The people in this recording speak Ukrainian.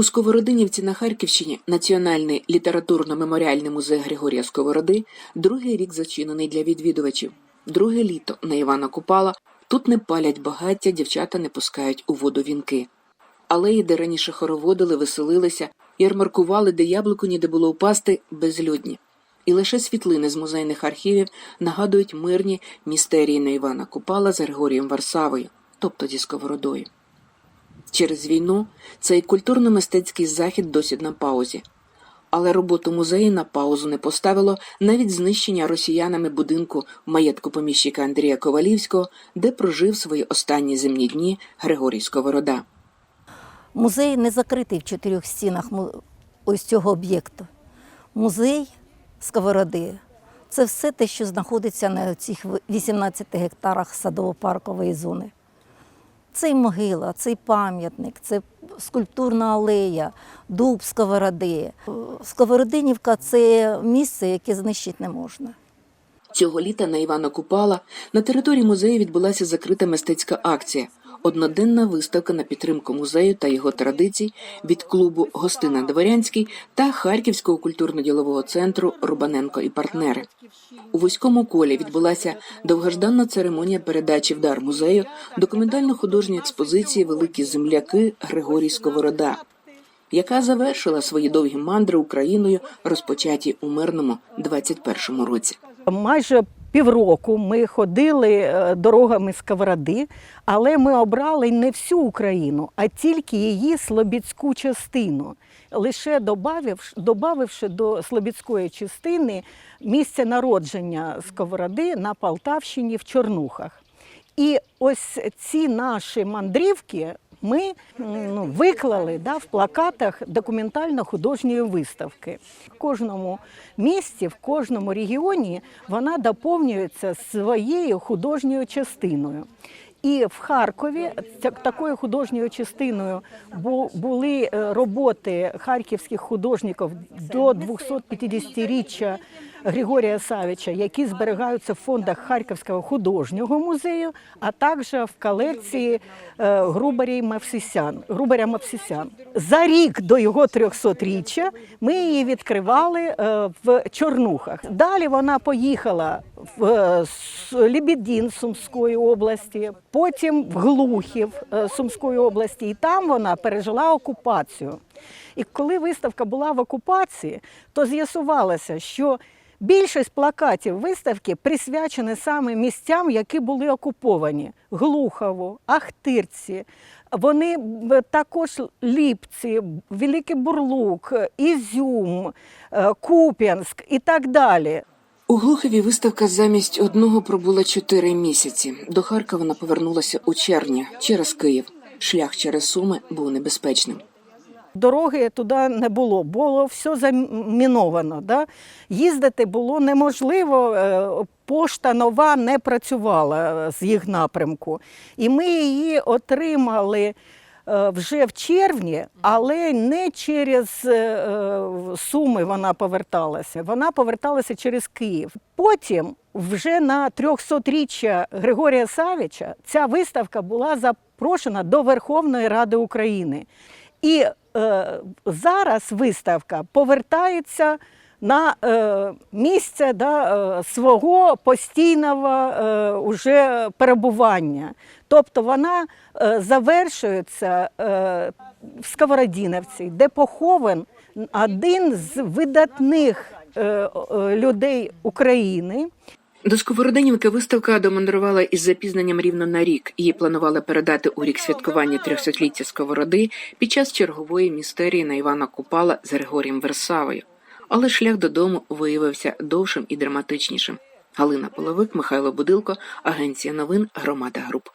У Сковородинівці на Харківщині Національний літературно-меморіальний музей Григорія Сковороди другий рік зачинений для відвідувачів. Друге літо на Івана Купала тут не палять багаття, дівчата не пускають у воду вінки. Алеї, де раніше хороводили, веселилися, ярмаркували, де яблуку ніде було впасти, безлюдні. І лише світлини з музейних архівів нагадують мирні містерії на Івана Купала з Григорієм Варсавою, тобто зі Сковородою. Через війну цей культурно-мистецький захід досі на паузі. Але роботу музею на паузу не поставило навіть знищення росіянами будинку маєтку поміщика Андрія Ковалівського, де прожив свої останні земні дні Григорій Сковорода. Музей не закритий в чотирьох стінах ось цього об'єкту. Музей Сковороди це все те, що знаходиться на цих 18 гектарах садово-паркової зони. Це могила, цей пам'ятник, це скульптурна алея, дуб Сковороди. Сковородинівка це місце, яке знищити не можна. Цього літа на Івана Купала на території музею відбулася закрита мистецька акція. Одноденна виставка на підтримку музею та його традицій від клубу Гостина Дворянський та Харківського культурно-ділового центру Рубаненко і партнери. У вузькому колі відбулася довгожданна церемонія передачі в дар музею документально-художньої експозиції Великі земляки Григорій Сковорода, яка завершила свої довгі мандри Україною, розпочаті у мирному 21-му році. Майже півроку ми ходили е, дорогами Сковороди, але ми обрали не всю Україну, а тільки її слобідську частину. Лише добавивши до слобідської частини місце народження Сковороди на Полтавщині в Чорнухах. І ось ці наші мандрівки ми ну, виклали да, в плакатах документально-художньої виставки. В кожному місті, в кожному регіоні вона доповнюється своєю художньою частиною. І в Харкові такою художньою частиною бу- були е, роботи харківських художників до 250-річчя Григорія Савича, які зберігаються в фондах Харківського художнього музею, а також в колекції е, Грубаря Мавсісян. Грубаря Мавсісян. За рік до його 300-річчя ми її відкривали е, в Чорнухах. Далі вона поїхала в е, Сумської області, потім в Глухів е, Сумської області, і там вона пережила окупацію. І коли виставка була в окупації, то з'ясувалося, що більшість плакатів виставки присвячені саме місцям, які були окуповані: Глухову, Ахтирці. Вони також Ліпці, Великий Бурлук, Ізюм, е, Куп'янськ і так далі. У Глухові виставка замість одного пробула чотири місяці. До Харкова вона повернулася у червні через Київ. Шлях через Суми був небезпечним. Дороги туди не було, було все заміновано. Да? Їздити було неможливо, е, пошта нова не працювала е, з їх напрямку. І ми її отримали вже в червні, але не через е, е, Суми вона поверталася, вона поверталася через Київ. Потім, вже на 300-річчя Григорія Савіча, ця виставка була запрошена до Верховної Ради України. І е, зараз виставка повертається на е, місце да, е, свого постійного е, уже перебування. Тобто вона завершується в Сковородінівці, де похован один з видатних людей України. До Сковородинівки виставка домандрувала із запізненням рівно на рік. Її планували передати у рік святкування трьохсотліття Сковороди під час чергової містерії на Івана Купала з Григорієм Версавою. Але шлях додому виявився довшим і драматичнішим. Галина Половик, Михайло Будилко, Агенція новин, Громада Груп.